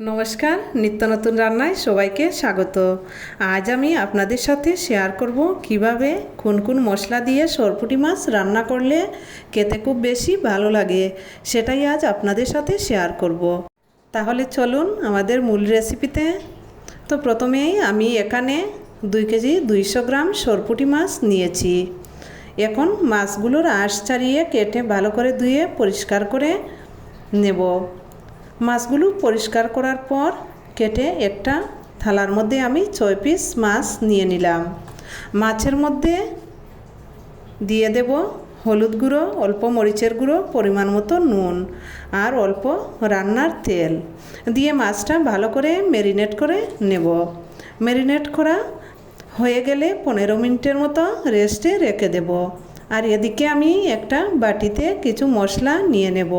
নমস্কার, নিত্য নতুন রান্নায় সবাইকে স্বাগত। আজ আমি আপনাদের সাথে শেয়ার করব কীভাবে কোন কোন মশলা দিয়ে সরপুটি মাছ রান্না করলে খেতে খুব বেশি ভালো লাগে, সেটাই আজ আপনাদের সাথে শেয়ার করব। তাহলে চলুন আমাদের মূল রেসিপিতে তো প্রথমেই আমি এখানে দুই কেজি দুইশো গ্রাম সরপুটি মাছ নিয়েছি। এখন মাছগুলোর আঁশ ছাড়িয়ে কেটে ভালো করে ধুয়ে পরিষ্কার করে নেব। মাছগুলো পরিষ্কার করার পর কেটে একটা থালার মধ্যে আমি ছয় পিস মাছ নিয়ে নিলাম। মাছের মধ্যে দিয়ে দেব হলুদ গুঁড়ো, অল্প মরিচের গুঁড়ো, পরিমাণ মতো নুন আর অল্প রান্নার তেল। দিয়ে মাছটা ভালো করে ম্যারিনেট করে নেব। ম্যারিনেট করা হয়ে গেলে পনেরো মিনিটের মতো রেস্টে রেখে দেব। আর এদিকে আমি একটা বাটিতে কিছু মশলা নিয়ে নেব।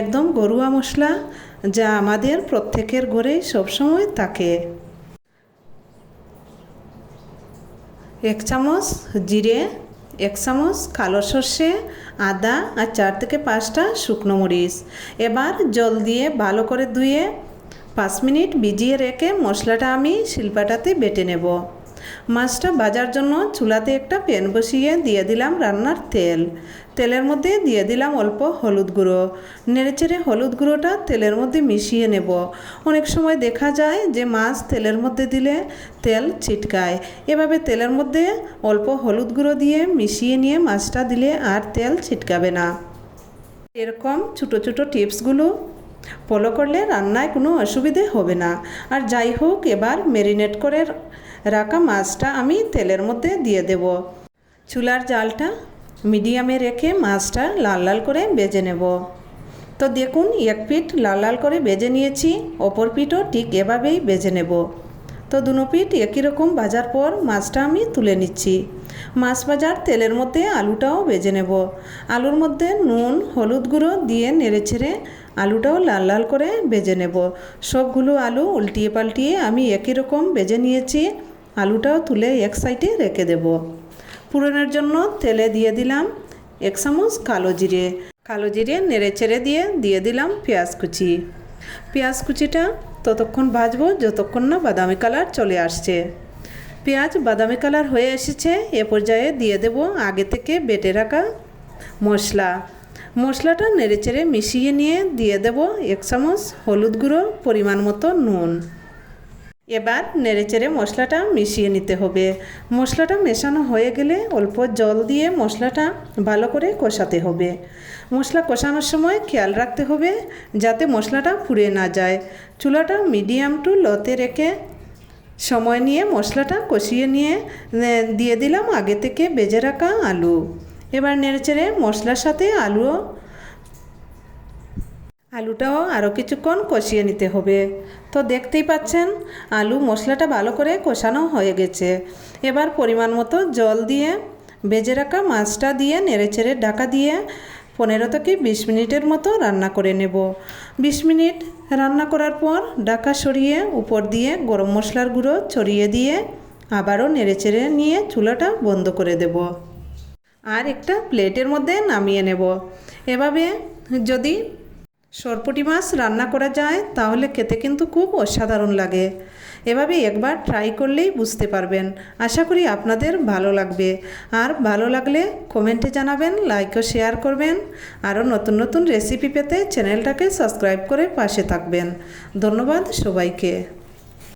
একদম গরুয়া মশলা, যা আমাদের প্রত্যেকের ঘরেই সবসময় থাকে। এক চামচ জিরে, এক চামচ কালো সর্ষে, আদা আর চার থেকে পাঁচটা শুকনো মরিচ। এবার জল দিয়ে ভালো করে ধুয়ে পাঁচ মিনিট ভিজিয়ে রেখে মশলাটা আমি শিল্পাটাতে বেটে নেব। মাছটা ভাজার জন্য চুলাতে একটা প্যান বসিয়ে দিয়ে দিলাম রান্নার তেল। তেলের মধ্যে দিয়ে দিলাম অল্প হলুদ গুঁড়ো। নেড়েচেড়ে হলুদ গুঁড়োটা তেলের মধ্যে মিশিয়ে নেব। অনেক সময় দেখা যায় যে মাছ তেলের মধ্যে দিলে তেল ছিটকায়। এভাবে তেলের মধ্যে অল্প হলুদ গুঁড়ো দিয়ে মিশিয়ে নিয়ে মাছটা দিলে আর তেল ছিটকাবে না। এরকম ছোটো ছোটো টিপসগুলো ফলো করলে রান্নায় কোনো অসুবিধে হবে না। আর যাই হোক, এবার ম্যারিনেট করে রাখা মাছটা আমি তেলের মধ্যে দিয়ে দেব। চুলার জালটা মিডিয়ামে রেখে মাছটা লাল লাল করে বেজে নেব। তো দেখুন, এক পিঠ লাল লাল করে বেজে নিয়েছি, অপর পিঠও ঠিক এভাবেই বেজে নেব। তো দুনো পিঠ একই রকম ভাজার পর মাছটা আমি তুলে নিচ্ছি। মাছ ভাজার তেলের মধ্যে আলুটাও বেজে নেব। আলুর মধ্যে নুন, হলুদ গুঁড়ো দিয়ে নেড়ে ছেড়ে আলুটাও লাল লাল করে বেজে নেব। সবগুলো আলু উল্টিয়ে পাল্টিয়ে আমি একই রকম বেজে নিয়েছি। আলুটাও তুলে এক সাইডে রেখে দেব। পুরনের জন্য তেলে দিয়ে দিলাম এক চামচ কালো জিরে। কালো জিরে নেড়ে ছেড়ে দিয়ে দিয়ে দিলাম পেঁয়াজ কুচি। পেঁয়াজ কুচিটা ততক্ষণ ভাজবো, যতক্ষণ না বাদামি কালার চলে আসছে। পেঁয়াজ বাদামি কালার হয়ে এসেছে, এ পর্যায়ে দিয়ে দেব আগে থেকে বেটে রাখা মশলা। মশলাটা নেড়েচেড়ে মিশিয়ে নিয়ে দিয়ে দেব এক চামচ হলুদ গুঁড়ো পরিমাণ মতো নুন। এবার নেড়েচেড়ে মশলাটা মিশিয়ে নিতে হবে। মশলাটা মেশানো হয়ে গেলে অল্প জল দিয়ে মশলাটা ভালো করে কষাতে হবে। মশলা কষানোর সময় খেয়াল রাখতে হবে যাতে মশলাটা পুড়ে না যায়। চুলাটা মিডিয়াম টু লতে রেখে সময় নিয়ে মশলাটা কষিয়ে নিয়ে দিয়ে দিলাম আগে থেকে বেজে রাখা আলু। এবার নেড়েচেড়ে মশলার সাথে আলুও আলুটাও আরও কিছুক্ষণ কষিয়ে নিতে হবে। তো দেখতেই পাচ্ছেন, আলু মশলাটা ভালো করে কষানো হয়ে গেছে। এবার পরিমাণ মতো জল দিয়ে, বেজে রাখা মাছটা দিয়ে নেড়েচেড়ে ঢাকা দিয়ে পনেরো থেকে বিশ মিনিটের মতো রান্না করে নেব। বিশ মিনিট রান্না করার পর ডাকা সরিয়ে উপর দিয়ে গরম মশলার গুঁড়ো ছড়িয়ে দিয়ে আবারও নেড়েচেড়ে নিয়ে চুলাটা বন্ধ করে দেব। আর একটা প্লেটের মধ্যে নামিয়ে নেব। এভাবে যদি সরপুটি মাছ রান্না করা যায়, তাহলে খেতে কিন্তু খুব অসাধারণ লাগে। এভাবে একবার ট্রাই করলেই বুঝতে পারবেন। আশা করি আপনাদের ভালো লাগবে। আর ভালো লাগলে কমেন্টে জানাবেন লাইক ও শেয়ার করবেন। আরও নতুন নতুন রেসিপি পেতে চ্যানেলটাকে সাবস্ক্রাইব করে পাশে থাকবেন। ধন্যবাদ সবাইকে।